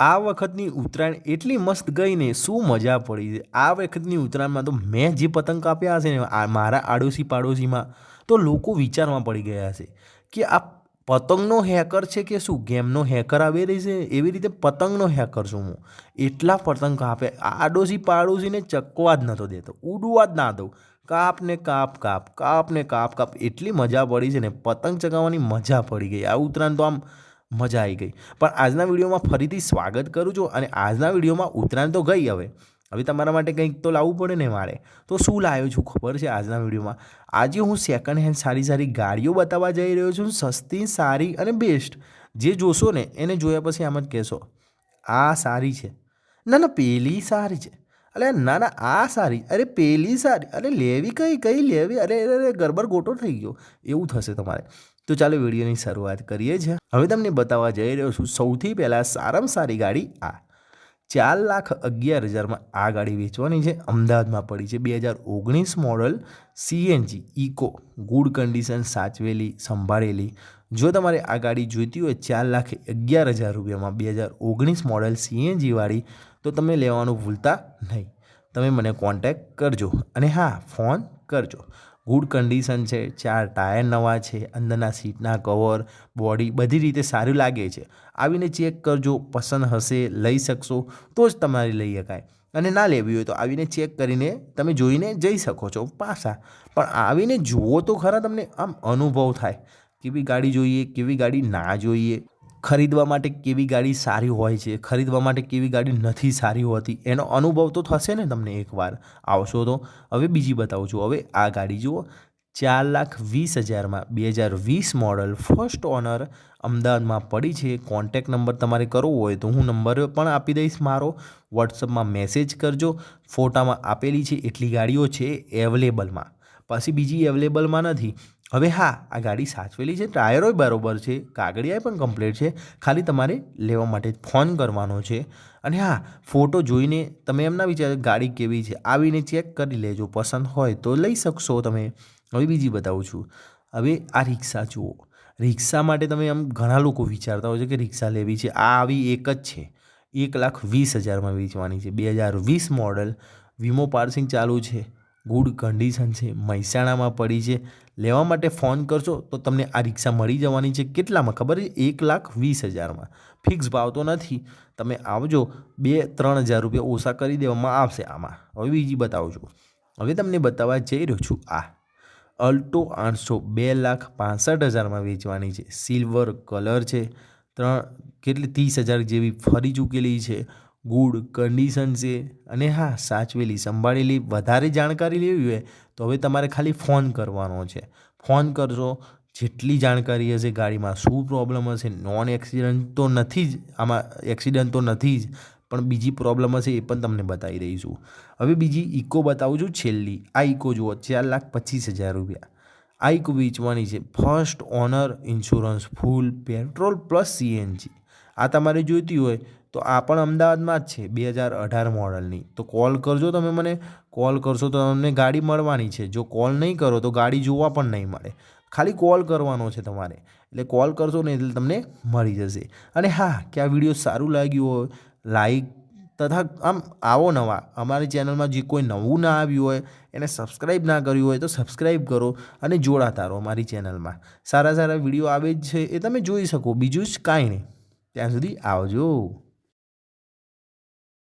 આ વખતની ઉત્તરાયણ એટલી મસ્ત ગઈ ને શું મજા પડી છે. આ વખતની ઉત્તરાયણમાં તો મેં જે પતંગ કાપ્યા હશે ને મારા આડોશી પાડોશીમાં તો લોકો વિચારમાં પડી ગયા હશે કે આ પતંગનો હેકર છે કે શું? ગેમનો હેકર આવી રહી છે? એવી રીતે પતંગનો હેકર છું હું. એટલા પતંગ કાપે. આડોશી પાડોશીને ચકવા જ નહોતો દેતો. ઉડવા જ ના દઉં. કાપ ને કાપ કાપ કાપ ને કાપ કાપ. એટલી મજા પડી છે ને, પતંગ ચગાવવાની મજા પડી ગઈ. આ ઉત્તરાયણ તો આમ મજા આવી ગઈ. પણ આજના વિડીયોમાં ફરીથી સ્વાગત કરું છું અને આજના વિડીયોમાં ઉત્તરાયણ તો ગઈ હવે. હવે તમારા માટે કંઈક તો લાવવું પડે ને મારે. તો શું લાવ્યો છું ખબર છે આજના વિડીયોમાં? આજે હું સેકન્ડ હેન્ડ સારી સારી ગાડીઓ બતાવવા જઈ રહ્યો છું, સસ્તી, સારી અને બેસ્ટ જે જોશો ને એને જોયા પછી આમ જ કહેશો, આ સારી છે. ના ના, પેલી સારી છે. અરે ના ના, આ સારી. અરે, પેલી સારી. અરે, લેવી કઈ? કઈ લેવી? અરે અરે, ગરબર ગોટો થઈ ગયો. એવું થશે તમારે. તો ચાલો વિડીયોની શરૂઆત કરીએ છીએ. હવે તમને બતાવવા જઈ રહ્યો છું સૌથી પહેલાં સારામાં સારી ગાડી આ. ચાર લાખ અગિયાર હજારમાં આ ગાડી વેચવાની છે. અમદાવાદમાં પડી છે. બે હજાર ઓગણીસ model CNG Eeco good condition સાચવેલી, સંભાળેલી. જો તમારે આ ગાડી જોઈતી હોય ચાર લાખ અગિયાર હજાર રૂપિયામાં બે હજાર ઓગણીસ મોડલ સીએનજીવાળી તો તમે લેવાનું ભૂલતા નહીં. તમે મને કોન્ટેક કરજો અને હા ફોન કરજો. ગુડ કન્ડિશન છે, ચાર ટાયર નવા છે, અંદરના સીટના કવર બોડી બધી રીતે સારું લાગે છે. આવીને ચેક કરજો, પસંદ હશે, લઈ શકશો, તો જ તમારી લઈ શકાય. અને ના લેવી હોય તો આવીને ચેક કરીને તમે જોઈને જઈ શકો છો પાછા. પણ આવીને જુઓ તો ખરા તમને આમ અનુભવ થાય. કેવી ગાડી જોઈએ, કેવી ગાડી ના જોઈએ. ખરીદવા માટે કેવી ગાડી સારી હોય છે, ખરીદવા માટે કેવી ગાડી નથી સારી હોતી, એનો અનુભવ તો થશે ને તમને એકવાર. આવશો તો? હવે બીજી બતાવું છું. હવે આ ગાડી જુઓ. ચાર લાખ વીસ હજારમાં બે હજાર વીસ મોડલ ફર્સ્ટ ઓનર અમદાવાદમાં પડી છે. કોન્ટેક નંબર તમારે કરવો હોય તો હું નંબર પણ આપી દઈશ મારો. વોટ્સઅપમાં મેસેજ કરજો. ફોટામાં આપેલી છે એટલી ગાડીઓ છે એવેલેબલમાં પછી બીજી અવેલેબલમાં નથી. હવે હા, આ ગાડી સાચવેલી છે ટાયરોય બરાબર છે કાગળિયાએ પણ કમ્પ્લીટ છે, ખાલી તમારે લેવા માટે ફોન કરવાનો છે. અને હા, ફોટો જોઈને તમે એમના વિચાર ગાડી કેવી છે, આવીને ચેક કરી લેજો, પસંદ હોય તો લઈ શકશો તમે. હવે બીજી બતાવું છું. હવે આ રિક્ષા જુઓ. રિક્ષા માટે તમે આમ ઘણા લોકો વિચારતા હોય છે કે રિક્ષા લેવી છે, આ આવી એક જ છે. એક લાખ વીસ હજારમાં વેચવાની છે, બે હજાર વીસ મોડલ વીમો પાર્સિંગ ચાલુ છે. ગુડ કન્ડિશન છે, મહેસાણામાં પડી છે. લેવા માટે ફોન કરશો તો તમને આ રિક્ષા મળી જવાની છે. કેટલામાં? ખબર છે? એક લાખ વીસ હજારમાં. ફિક્સ ભાવ તો નથી. તમે આવજો, બે, ત્રણ હજાર રૂપિયા ઓછા કરી દેવામાં આવશે આમાં. હવે બીજી બતાવજો હવે તમને બતાવવા જઈ રહ્યો છું આ. અલ્ટો આઠસો બે લાખ પાસઠ હજારમાં વેચવાની છે. સિલ્વર કલર છે. ત્રણ, કેટલી? ત્રીસ હજાર જેવી ફરી ચૂકેલી છે. ગુડ કન્ડિશન છે. અને હા, સાચવેલી, સંભાળેલી, વધારે જાણકારી લેવી હોય તો હવે તમારે ખાલી ફોન કરવાનો છે. ફોન કરશો જેટલી જાણકારી હશે ગાડીમાં, શું પ્રોબ્લેમ હશે? નોન એક્સિડન્ટ તો નથી જ, આમાં એક્સિડન્ટ તો નથી જ, પણ બીજી પ્રોબ્લેમ હશે એ પણ તમને બતાવી દઈશું. હવે બીજી ઇકો બતાવું છું છેલ્લી. આ ઇકો જુઓ, ચાર લાખ પચીસ હજાર રૂપિયા. આ ઇકો વેચવાની છે. First owner insurance full petrol plus CNG આ તમારે જોઈતી હોય તો આ પણ અમદાવાદમાં જ છે, બે હજાર અઢાર મોડલની. તો કોલ કરજો તમે મને કોલ કરશો તો તમને ગાડી મળવાની છે. જો કોલ નહીં કરો તો ગાડી જોવા પણ નહીં મળે. ખાલી કોલ કરવાનો છે તમારે. એટલે કોલ કરશો ને એટલે તમને મળી જશે. અને હા, કે આ વીડિયો સારું લાગ્યું હોય લાઈક તથા આમ આવો નવા. અમારી ચેનલમાં જે કોઈ નવું ના આવ્યું હોય, એને સબસ્ક્રાઈબ ના કર્યું હોય તો સબસ્ક્રાઈબ કરો અને જોડાતા રહો અમારી ચેનલમાં સારા સારા વીડિયો આવે જ છે એ તમે જોઈ શકો. બીજું જ કાંઈ નહીં. ત્યાં સુધી આવજો.